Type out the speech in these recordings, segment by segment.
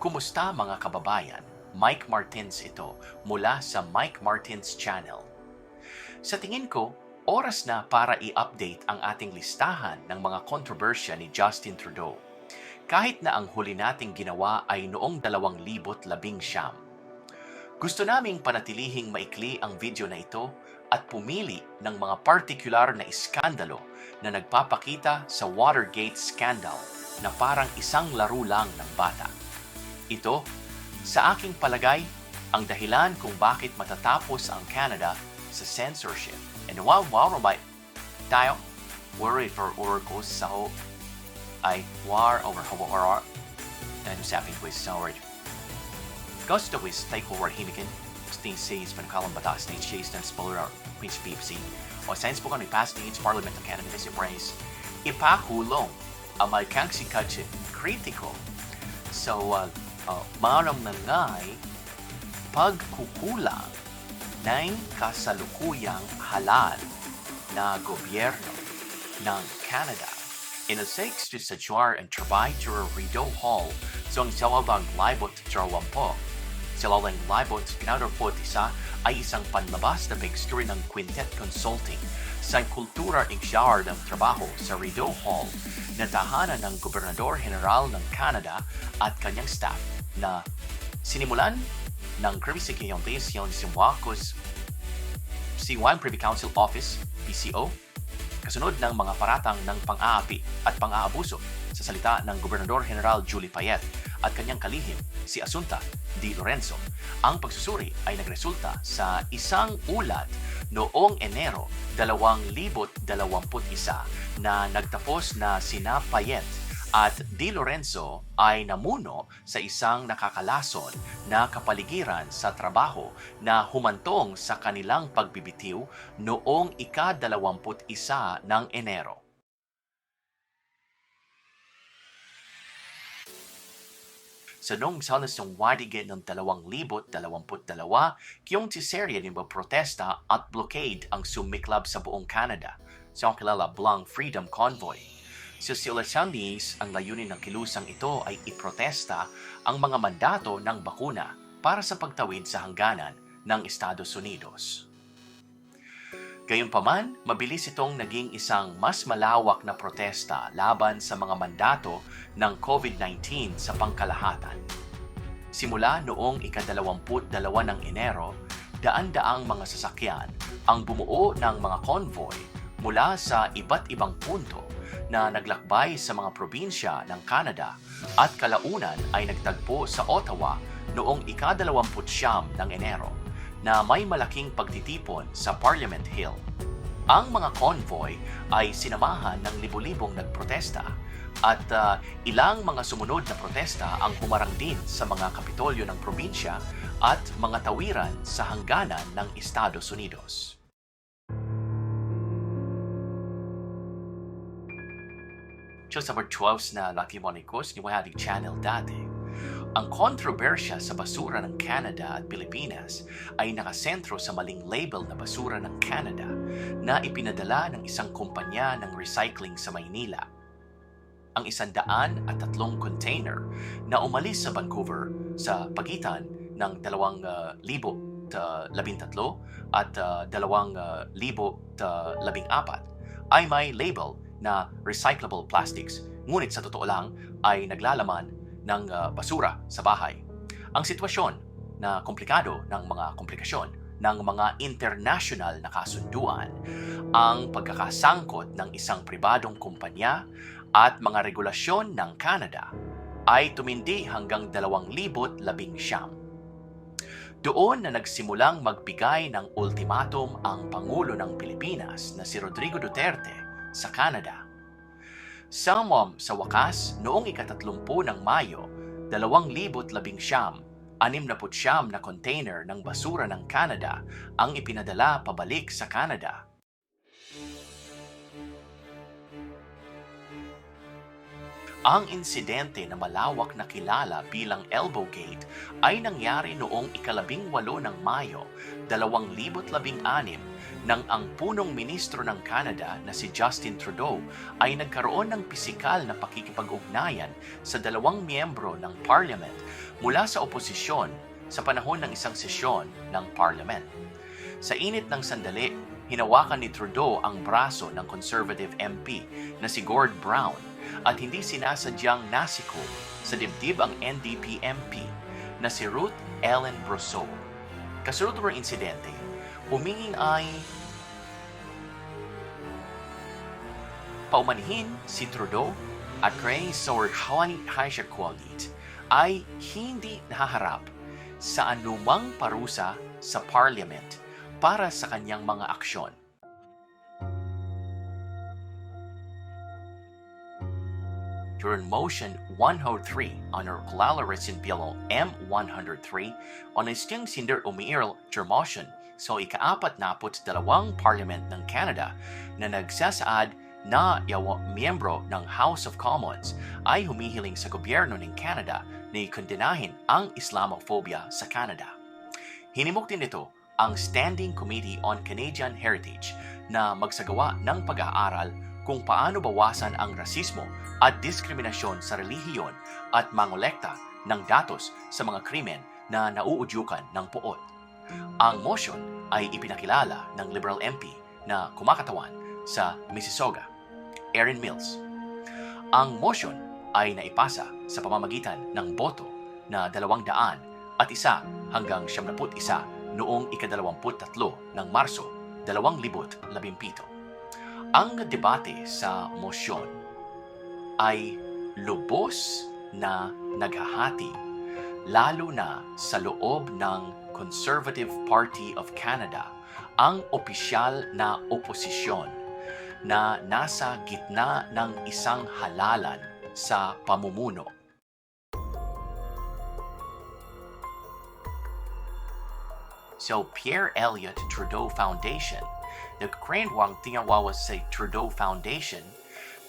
Kumusta mga kababayan? Mike Martins ito mula sa Mike Martins Channel. Sa tingin ko, oras na para i-update ang ating listahan ng mga kontrobersya ni Justin Trudeau. Kahit na ang huli nating ginawa ay noong 2019. Gusto naming panatilihing maikli ang video na ito at pumili ng mga partikular na iskandalo na nagpapakita sa Watergate scandal na parang isang laro lang ng bata. Ito, sa aking palagay, ang dahilan kung bakit matatapos ang Canada sa censorship. And wow, wow, ba tayo, worry for oracles sa ho, ay war over horror dahil sa aking quiz sa word. Gusto ko war himikin, sting says panakalang batas na chase ng spoiler quiz PFC. O science po kami past the Parliament of Canada Visit Prize, ipakulong ang malkang si kritiko So, uh, uh, manong na nga'y pagkukulang ng kasalukuyang halal na gobyerno ng Canada. In a six to sa Juar and Trabay to Rideau Hall, so ang salabang libot trawang po. Silalang libot pinadorpot isa ay isang panlabas na backstory ng Quintet Consulting sa kultura igyar ng trabaho sa Rideau Hall na tahanan ng Gobernador General ng Canada at kanyang staff na sinimulan ng Privy Secretary yung Simwakos si One Privy Council Office, PCO, kasunod ng mga paratang ng pang-aapi at pang-aabuso sa salita ng Gobernador General Julie Payet at kanyang kalihim si Asunta Di Lorenzo. Ang pagsusuri ay nagresulta sa isang ulat noong Enero 2021 na nagtapos na sina Payet at Di Lorenzo ay namuno sa isang nakakalason na kapaligiran sa trabaho na humantong sa kanilang pagbibitiw noong ika-21 ng Enero. Sa noong salas ng wadige ng 2022, kiyong si serye ni protesta at blockade ang sumiklab sa buong Canada sa kilala Blanc Freedom Convoy. Sa Silasanis, ang layunin ng kilusang ito ay iprotesta ang mga mandato ng bakuna para sa pagtawid sa hangganan ng Estados Unidos. Gayunpaman, mabilis itong naging isang mas malawak na protesta laban sa mga mandato ng COVID-19 sa pangkalahatan. Simula noong ika-22 ng Enero, daan-daang mga sasakyan ang bumuo ng mga convoy mula sa iba't ibang punto na naglakbay sa mga probinsya ng Canada at kalaunan ay nagtagpo sa Ottawa noong ika-29 ng Enero na may malaking pagtitipon sa Parliament Hill. Ang mga convoy ay sinamahan ng libu-libong nagprotesta at uh, ilang mga sumunod na protesta ang humarang din sa mga kapitolyo ng probinsya at mga tawiran sa hangganan ng Estados Unidos. Diyos sa 12 na Lucky Monicos ni Wahadi Channel dati, ang kontrobersya sa basura ng Canada at Pilipinas ay nakasentro sa maling label na basura ng Canada na ipinadala ng isang kumpanya ng recycling sa Maynila. Ang isandaan at tatlong container na umalis sa Vancouver sa pagitan ng dalawang uh, libo uh, labintatlo at uh, dalawang uh, libo uh, labing apat ay may label na recyclable plastics ngunit sa totoo lang ay naglalaman ng uh, basura sa bahay. Ang sitwasyon na komplikado ng mga komplikasyon ng mga international na kasunduan, ang pagkakasangkot ng isang pribadong kumpanya at mga regulasyon ng Canada ay tumindi hanggang 2019. Doon na nagsimulang magbigay ng ultimatum ang Pangulo ng Pilipinas na si Rodrigo Duterte sa Canada Sumom sa wakas noong ikatatlumpu ng Mayo, 2019, anim na container ng basura ng Canada ang ipinadala pabalik sa Canada. Ang insidente na malawak na kilala bilang Elbow Gate ay nangyari noong ikalabing walo ng Mayo, 2016 nang ang punong ministro ng Canada na si Justin Trudeau ay nagkaroon ng pisikal na pakikipag-ugnayan sa dalawang miyembro ng Parliament mula sa oposisyon sa panahon ng isang sesyon ng Parliament. Sa init ng sandali, hinawakan ni Trudeau ang braso ng conservative MP na si Gord Brown at hindi sinasadyang nasiko sa dibdib ang NDP MP na si Ruth Ellen Brosseau. Kasunod ng insidente, humingin ay paumanhin si Trudeau at Ray Sorhani Haishakwagit ay hindi nahaharap sa anumang parusa sa Parliament para sa kanyang mga aksyon. During Motion 103 under Kalalaritsin Bill M103 on isting sinder umiirl dur motion so ikaapat na put dalawang Parliament ng Canada na nagsasaad na yawa miyembro ng House of Commons ay humihiling sa gobyerno ng Canada na ikondenahin ang Islamophobia sa Canada. Hinimok din ito ang Standing Committee on Canadian Heritage na magsagawa ng pag-aaral kung paano bawasan ang rasismo at diskriminasyon sa relihiyon at mangolekta ng datos sa mga krimen na nauudyukan ng puot. Ang motion ay ipinakilala ng Liberal MP na kumakatawan sa Mississauga, Erin Mills. Ang motion ay naipasa sa pamamagitan ng boto na dalawang daan at isa hanggang siyam isa noong ikadalawamputatlo ng Marso 2017. Ang debate sa mosyon ay lubos na naghahati lalo na sa loob ng Conservative Party of Canada ang opisyal na oposisyon na nasa gitna ng isang halalan sa pamumuno. So Pierre Elliott Trudeau Foundation, the Crane Wang tinawawas sa Trudeau Foundation,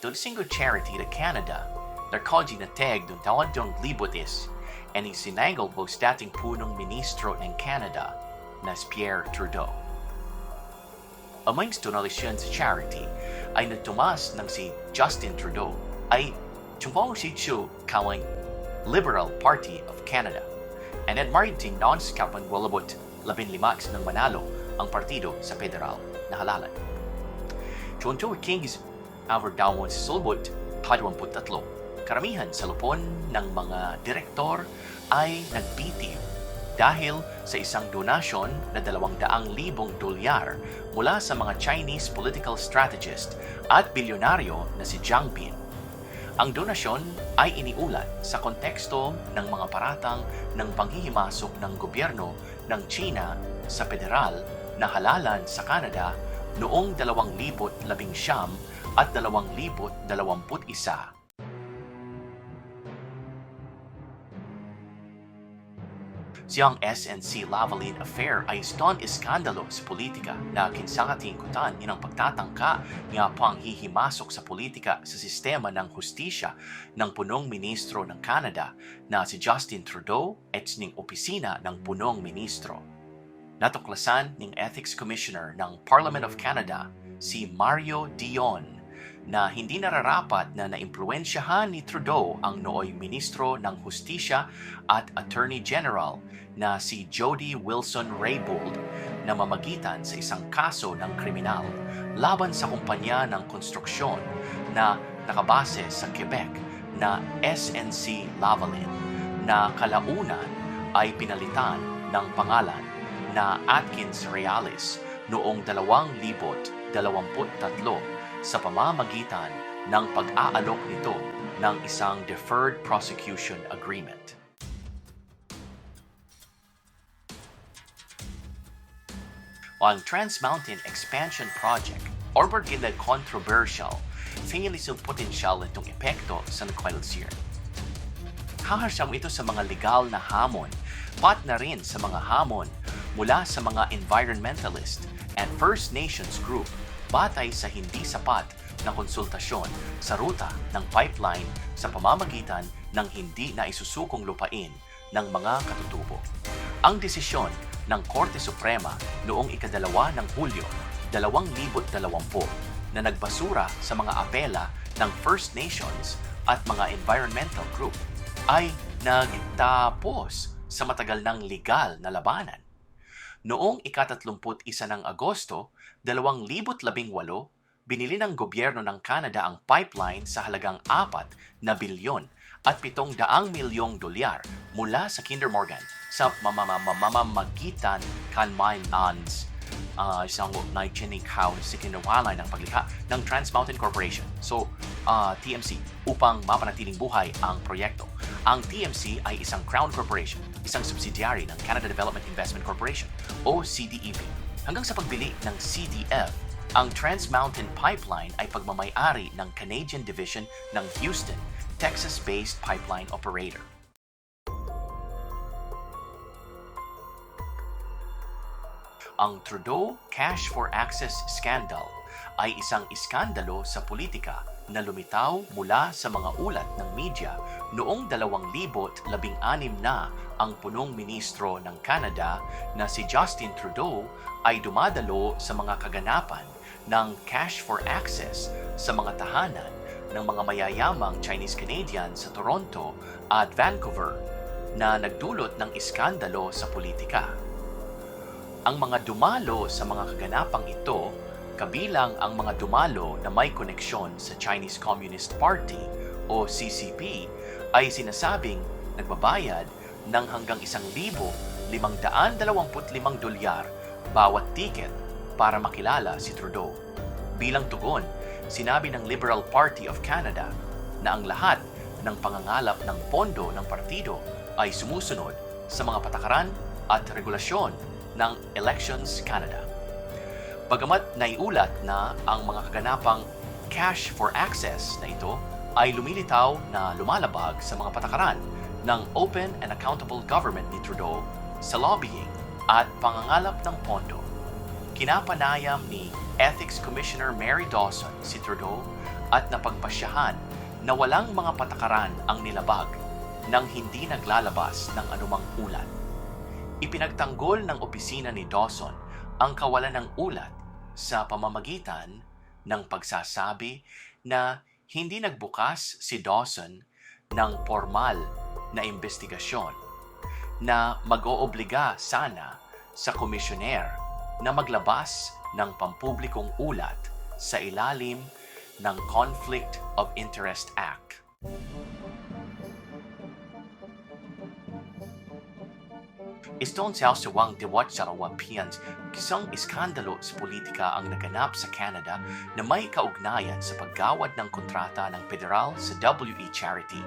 dun single charity to Canada, narkodji na tag dun tawad dun libotis, and isinangle po sa dating punong ministro ng Canada na Pierre Trudeau. Among donasyon sa charity ay nagtumas ng si Justin Trudeau ay tumawag si Chu kawang Liberal Party of Canada. And at mariting non-skapan walabot labin limax ng manalo ang partido sa federal na halalan. Chunto Kings our dawon sa sulbot 23. Karamihan sa lupon ng mga direktor ay nagbitiw dahil sa isang donasyon na 200,000 dolyar mula sa mga Chinese political strategist at bilyonaryo na si Jiang Bin. Ang donasyon ay iniulat sa konteksto ng mga paratang ng panghihimasok ng gobyerno ng China sa federal halalan sa Canada noong 2019 at 2021. Siyang SNC Lavalin affair ay stone iskandalo sa politika na kinsakatingkutan inang pagtatangka nga panghihimasok sa politika sa sistema ng hustisya ng punong ministro ng Canada na si Justin Trudeau at ning opisina ng punong ministro. Natuklasan ng Ethics Commissioner ng Parliament of Canada si Mario Dion na hindi nararapat na naimpluensyahan ni Trudeau ang nooy ministro ng Hustisya at Attorney General na si Jody Wilson Raybould na mamagitan sa isang kaso ng kriminal laban sa kumpanya ng konstruksyon na nakabase sa Quebec na SNC Lavalin na kalaunan ay pinalitan ng pangalan na Atkins Reales noong 2023 sa pamamagitan ng pag-aalok nito ng isang Deferred Prosecution Agreement. Ang Trans Mountain Expansion Project, orbit gila controversial, tingin isang potensyal itong epekto sa Nukwalsir. Haharsam ito sa mga legal na hamon, pat na rin sa mga hamon mula sa mga environmentalist and First Nations group batay sa hindi sapat na konsultasyon sa ruta ng pipeline sa pamamagitan ng hindi na isusukong lupain ng mga katutubo. Ang desisyon ng Korte Suprema noong ikadalawa ng Hulyo 2020 na nagbasura sa mga apela ng First Nations at mga environmental group ay nagtapos sa matagal ng legal na labanan. Noong ikatatlumput isa ng Agosto, 2018, binili ng gobyerno ng Canada ang pipeline sa halagang 4 na bilyon at 700 milyong dolyar mula sa Kinder Morgan sa mamamamagitan kan Mines uh, isang naichinig house sa kinawala ng paglikha ng Trans Mountain Corporation. So, uh, TMC, upang mapanatiling buhay ang proyekto. Ang TMC ay isang Crown Corporation, isang subsidiary ng Canada Development Investment Corporation o CDEV. Hanggang sa pagbili ng CDF, ang Trans Mountain Pipeline ay pagmamayari ng Canadian Division ng Houston, Texas-based pipeline operator. Ang Trudeau Cash for Access Scandal ay isang iskandalo sa politika na lumitaw mula sa mga ulat ng media noong 2016 na ang punong ministro ng Canada na si Justin Trudeau ay dumadalo sa mga kaganapan ng Cash for Access sa mga tahanan ng mga mayayamang Chinese Canadian sa Toronto at Vancouver na nagdulot ng iskandalo sa politika. Ang mga dumalo sa mga kaganapang ito, kabilang ang mga dumalo na may koneksyon sa Chinese Communist Party o CCP, ay sinasabing nagbabayad ng hanggang 1,525 dolyar bawat ticket para makilala si Trudeau. Bilang tugon, sinabi ng Liberal Party of Canada na ang lahat ng pangangalap ng pondo ng partido ay sumusunod sa mga patakaran at regulasyon ng Elections Canada. Bagamat naiulat na ang mga kaganapang cash for access na ito ay lumilitaw na lumalabag sa mga patakaran ng open and accountable government ni Trudeau sa lobbying at pangangalap ng pondo. Kinapanayam ni Ethics Commissioner Mary Dawson si Trudeau at napagpasyahan na walang mga patakaran ang nilabag nang hindi naglalabas ng anumang ulat. Ipinagtanggol ng opisina ni Dawson ang kawalan ng ulat sa pamamagitan ng pagsasabi na hindi nagbukas si Dawson ng formal na investigasyon na mag-oobliga sana sa komisyoner na maglabas ng pampublikong ulat sa ilalim ng Conflict of Interest Act. Istong sa sawang diwat sa rawapians, kisang iskandalo sa politika ang naganap sa Canada na may kaugnayan sa paggawad ng kontrata ng federal sa WE Charity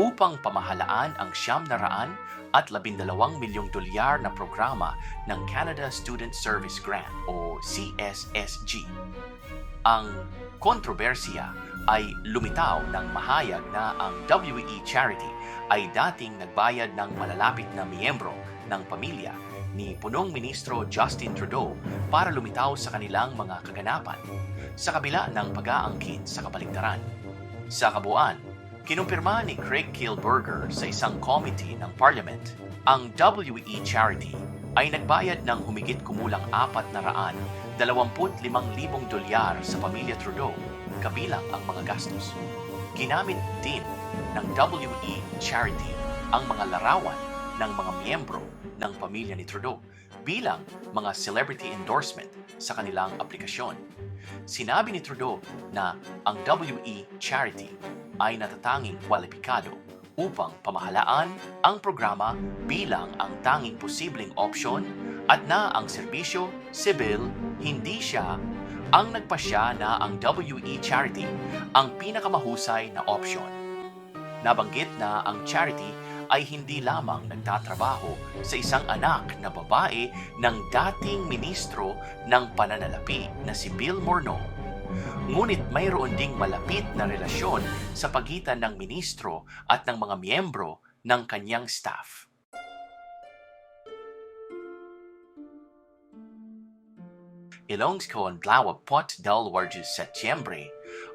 upang pamahalaan ang siyam na raan at labindalawang milyong dolyar na programa ng Canada Student Service Grant o CSSG. Ang kontrobersiya ay lumitaw ng mahayag na ang WE Charity ay dating nagbayad ng malalapit na miyembro ng pamilya ni punong ministro Justin Trudeau para lumitaw sa kanilang mga kaganapan sa kabila ng pag-aangkin sa kabaligtaran. Sa kabuuan, kinumpirma ni Craig Kilberger sa isang committee ng Parliament ang WE Charity ay nagbayad ng humigit kumulang apat na raan 25,000 dolyar sa pamilya Trudeau kabilang ang mga gastos. Ginamit din ng WE Charity ang mga larawan ng mga miyembro ng pamilya ni Trudeau bilang mga celebrity endorsement sa kanilang aplikasyon. Sinabi ni Trudeau na ang WE Charity ay natatanging kwalipikado upang pamahalaan ang programa bilang ang tanging posibleng opsyon at na ang serbisyo, sibil, hindi siya ang nagpasya na ang WE Charity ang pinakamahusay na opsyon. Nabanggit na ang charity ay hindi lamang nagtatrabaho sa isang anak na babae ng dating ministro ng pananalapi na si Bill Morneau. Ngunit mayroon ding malapit na relasyon sa pagitan ng ministro at ng mga miyembro ng kanyang staff. Ilongs ko ang dlawapot dalwarges Setyembre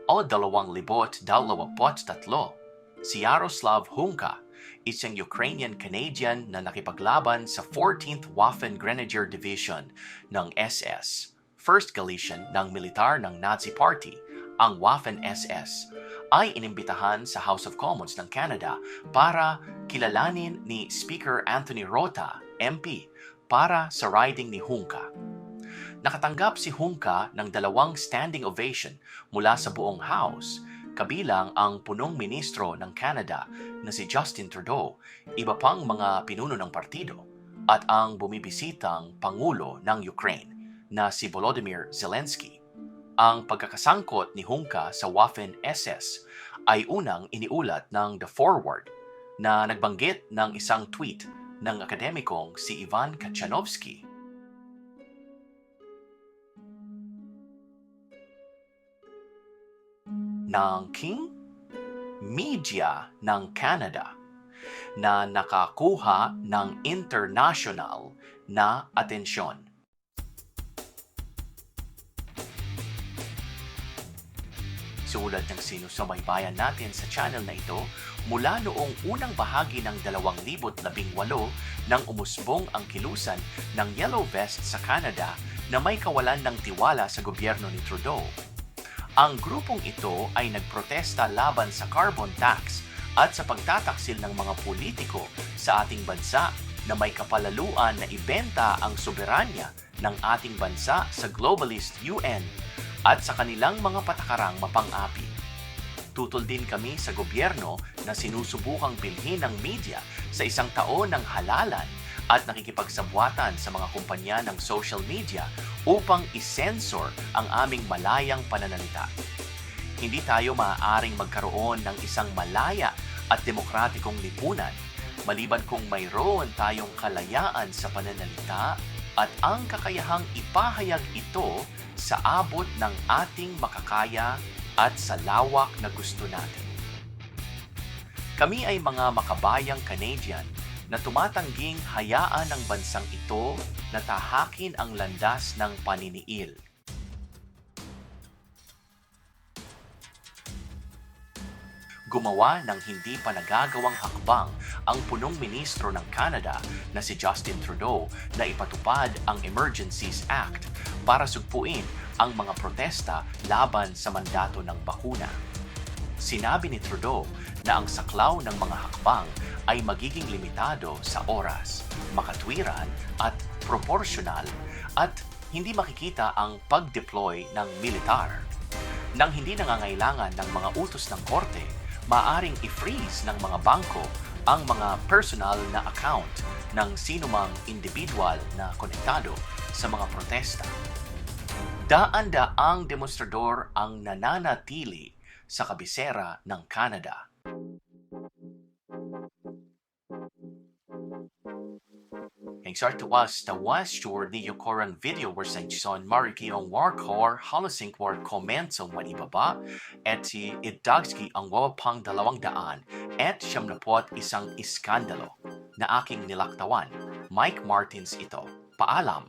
o dalawang libot dalawapot tatlo si Yaroslav Hunka isang Ukrainian-Canadian na nakipaglaban sa 14th Waffen Grenadier Division ng SS, 1st Galician ng militar ng Nazi Party, ang Waffen-SS, ay inimbitahan sa House of Commons ng Canada para kilalanin ni Speaker Anthony Rota, MP, para sa riding ni Hunka. Nakatanggap si Hunka ng dalawang standing ovation mula sa buong House, kabilang ang punong ministro ng Canada na si Justin Trudeau, iba pang mga pinuno ng partido, at ang bumibisitang Pangulo ng Ukraine na si Volodymyr Zelensky. Ang pagkakasangkot ni Hunka sa Waffen-SS ay unang iniulat ng The Forward na nagbanggit ng isang tweet ng akademikong si Ivan Kachanovsky ng King Media ng Canada na nakakuha ng international na atensyon. Sulat ng sinusubaybayan natin sa channel na ito mula noong unang bahagi ng 2018 nang umusbong ang kilusan ng Yellow Vest sa Canada na may kawalan ng tiwala sa gobyerno ni Trudeau. Ang grupong ito ay nagprotesta laban sa carbon tax at sa pagtataksil ng mga politiko sa ating bansa na may kapalaluan na ibenta ang soberanya ng ating bansa sa globalist UN at sa kanilang mga patakarang mapang-api. Tutol din kami sa gobyerno na sinusubukang bilhin ng media sa isang taon ng halalan at nakikipagsabuatan sa mga kumpanya ng social media upang isensor ang aming malayang pananalita. Hindi tayo maaaring magkaroon ng isang malaya at demokratikong lipunan maliban kung mayroon tayong kalayaan sa pananalita at ang kakayahang ipahayag ito sa abot ng ating makakaya at sa lawak na gusto natin. Kami ay mga makabayang Canadian na tumatangging hayaan ng bansang ito na tahakin ang landas ng paniniil. Gumawa ng hindi pa nagagawang hakbang ang punong ministro ng Canada na si Justin Trudeau na ipatupad ang Emergencies Act para sugpuin ang mga protesta laban sa mandato ng bakuna. Sinabi ni Trudeau na ang saklaw ng mga hakbang ay magiging limitado sa oras, makatwiran at proporsyonal at hindi makikita ang pag-deploy ng militar. Nang hindi nangangailangan ng mga utos ng korte, maaring i-freeze ng mga bangko ang mga personal na account ng sinumang individual na konektado sa mga protesta. Daan-daang demonstrador ang nananatili sa kabisera ng Canada. To us the westward ni Yokoran video where Saint Son Mariki ang Warkor Halasink war komento manibaba at si Idagski ang wawapang dalawang daan at siyam na puat isang iskandalo na aking nilaktawan. Mike Martins ito. Paalam.